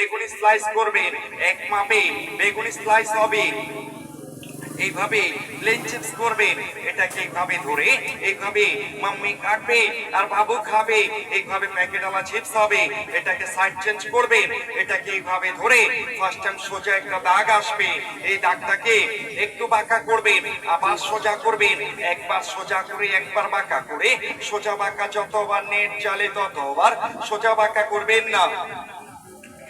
বেগুনি স্লাইস করবেন। এক মাপে বেগুনি স্লাইস হবে। এইভাবে প্লেন চিপস করবেন। এটাকে এইভাবে ধরে, এইভাবে মাম্মি কাটবে, আর বাবু খাবে। এইভাবে প্যাকেট প্যাকেটওয়ালা চিপস হবে। এটাকে সাইড চেঞ্জ করবেন। এটাকে এইভাবে ধরে ফার্স্ট টাইম সোজা একটা দাগ আসবে। এই দাগটাকে একটু বাঁকা করবেন, আবার সোজা করবেন। একবার সোজা করে, একবার বাঁকা করে, সোজা বাঁকা যতবার নেট চালে ততবার সোজা বাঁকা করবেন না।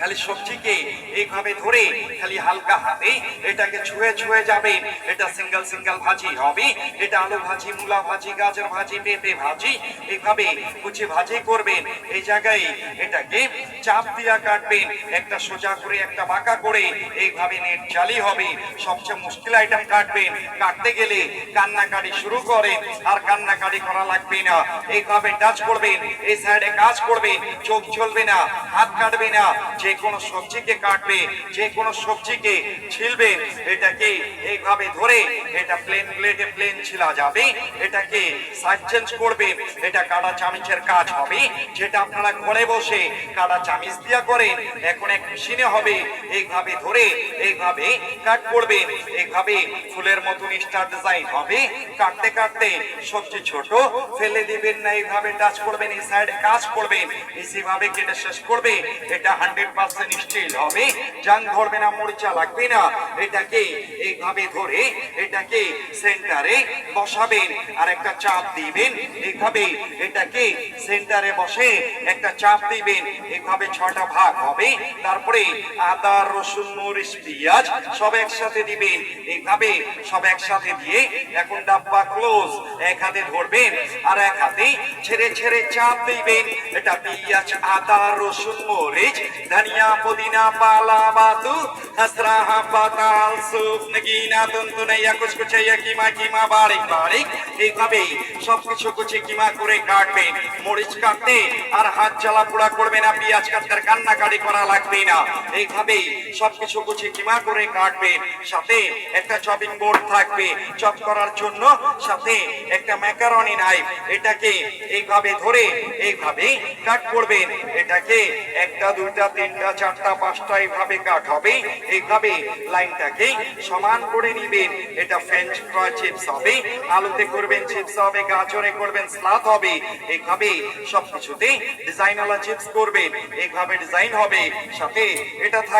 খালি সবজিকে এইভাবে ধরে খালি হালকা হাতে এটাকে ছুঁয়ে ছুঁয়ে যাবেন এটা সিঙ্গেল সিঙ্গেল ভাজি হবে। এটা আলু ভাজি, মূলা ভাজি, গাজর ভাজি, পেঁপে ভাজি, এইভাবে কুচি ভাজি করবেন। এই জায়গায় এটাকে চাপ দিয়া কাটবেন। একটা সোজা করে, একটা বাঁকা করে এইভাবে নেট জালি হবে। সবচেয়ে মুশকিল আইটেম কাটবেন। কাটতে গেলে কান্নাকাটি শুরু করেন, আর কান্নাকাটি করা লাগবে না। এইভাবে টাচ করবেন, এই সাইডে কাজ করবেন, চোখ চলবে না, হাত কাটবে না। যে কোনো সবজিকে কাটবে যে কোনো সবজিকে ছিলবে, এটাকে এইভাবে ধরে এটা প্লেন প্লেটে প্লেন ছিলা যাবে, এটাকে সাইড চেঞ্জ করবেন এটা কাটা চামিচের কাজ হবে, যেটা আপনারা ঘরে বসে কাটা চামিচ দিয়া করেন, এখন এক মেশিনে হবে, এইভাবে ধরে, এইভাবে কাট করবেন, এইভাবে ফুলের মতন স্টার ডিজাইন হবে, কাটতে কাটতে সবজি ছোট, ফেলে দিবেন না, এইভাবে টাচ করবেন, এই সাইডে কাজ করবেন ইসিভাবে কেটে শেষ করবে, এটা হান্ড্রেড পার্সেন্ট স্টিল হবে। জাং ধরবে না, মরিচা লাগবে না। এটাকে এইভাবে ধরে, এটাকে সেন্টারে বসাবেন আর একটা চাপ দিবেন। এইভাবে এটাকে সেন্টারে বসে একটা চাপ দিবেন। এইভাবে ছটা ভাগ হবে। তারপরে আদা, রসুন, মরিচ, পেঁয়াজ সব একসাথে দিবেন। এইভাবে সব একসাথে দিয়ে এখন ডাব্বা ক্লোজ, এক হাতে ধরবেন আর এক হাতে ছেড়ে ছেড়ে চাপ দিবেন। এটা পেঁয়াজ, আদা, রসুন, মরিচ ধনিয়া পুদিনা পালা বাতু হসরাহা পাতাল সুপ নগিনা তুনতুনাইয়া কুচকুচাইয়া কিমা কিমা বারিক বারিক এইভাবে সবকিছু কুচি কিমা করে কাটবেন মরিচ কাটতে আর হাত জ্বালা পোড়া করবে না পেঁয়াজ কাটতে কান্নাকাটি করা লাগবে না এইভাবে সবকিছু কুচি কিমা করে কাটবেন সাথে একটা চপিং বোর্ড থাকবে চপ করার জন্য সাথে একটা ম্যাকারনি নাইফ এটাকে এইভাবে ধরে এইভাবে কাট করবেন এটাকে একটা দুইটা তিনটা চারটা পাঁচটা এইভাবে কাট হবে এইভাবে লাইনটাকে সমান করে নিবেন। এটা ফ্রেঞ্চ ফ্রাই চিপস হবে, আলুতে করবেন চিপস হবে, গাজরে করবেন স্লাদ হবে। এইভাবে সবকিছুতে ডিজাইনওয়ালা চিপস করবেন। এইভাবে ডিজাইন হবে। সাথে এটা থাক